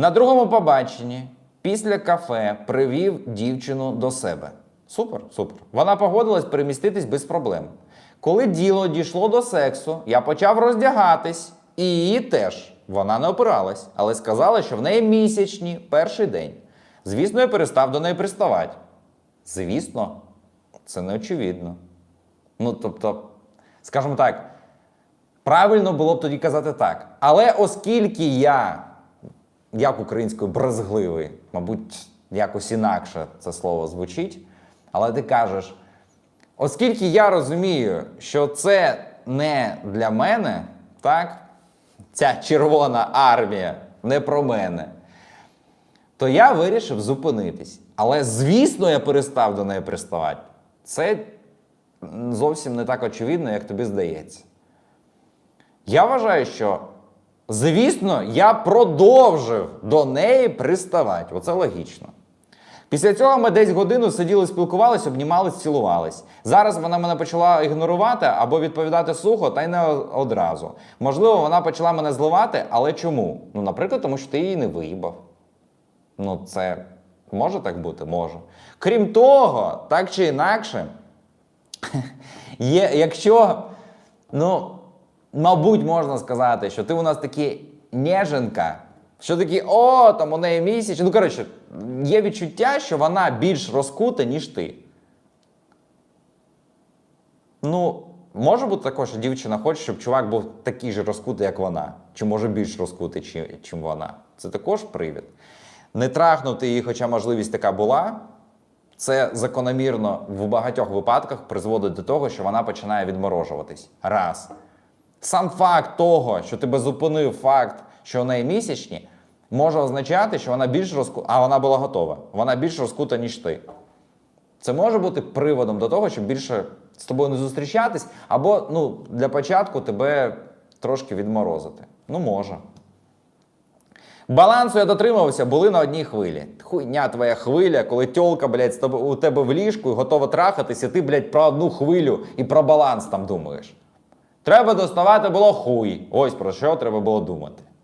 На другому побаченні після кафе привів дівчину до себе. Супер, супер. Вона погодилась переміститись без проблем. Коли діло дійшло до сексу, я почав роздягатись, і її теж. Вона не опиралась, але сказала, що в неї місячні перший день. Звісно, я перестав до неї приставати. Звісно, це не очевидно. Ну, тобто, скажімо так, правильно було б тоді казати так. Але оскільки я, як українською, брезгливий, мабуть, якось інакше це слово звучить, але ти кажеш, оскільки я розумію, що це не для мене, так, ця червона армія не про мене, то я вирішив зупинитись. Але, звісно, я перестав до неї приставати. Це зовсім не так очевидно, як тобі здається. Я вважаю, що, звісно, я продовжив до неї приставати. Оце логічно. Після цього ми десь годину сиділи, спілкувалися, обнімались, цілувались. Зараз вона мене почала ігнорувати або відповідати сухо, та й не одразу. Можливо, вона почала мене зливати, але чому? Ну, наприклад, тому що ти її не виїбав. Ну, це може так бути? Може. Крім того, так чи інакше, є, якщо, ну, мабуть, можна сказати, що ти у нас такі неженка, що такі, о, там у неї місяць. Ну, коротше, є відчуття, що вона більш розкута, ніж ти. Ну, може бути також, що дівчина хоче, щоб чувак був такий же розкутий, як вона, чи може більш розкутий, чи, чим вона. Це також привід. Не трахнути її, хоча можливість така була, це закономірно в багатьох випадках призводить до того, що вона починає відморожуватись. Раз. Сам факт того, що тебе зупинив факт, що у неї місячні, може означати, що вона більш розкута, а вона була готова. Вона більш розкута, ніж ти. Це може бути приводом до того, щоб більше з тобою не зустрічатись, або ну, для початку тебе трошки відморозити. Ну, може. Балансу я дотримувався, були на одній хвилі. Хуйня твоя хвиля, коли тьолка, блядь, у тебе в ліжку і готова трахатися, ти, блядь, про одну хвилю і про баланс там думаєш. Треба доставати було хуй. Ось про що треба було думати.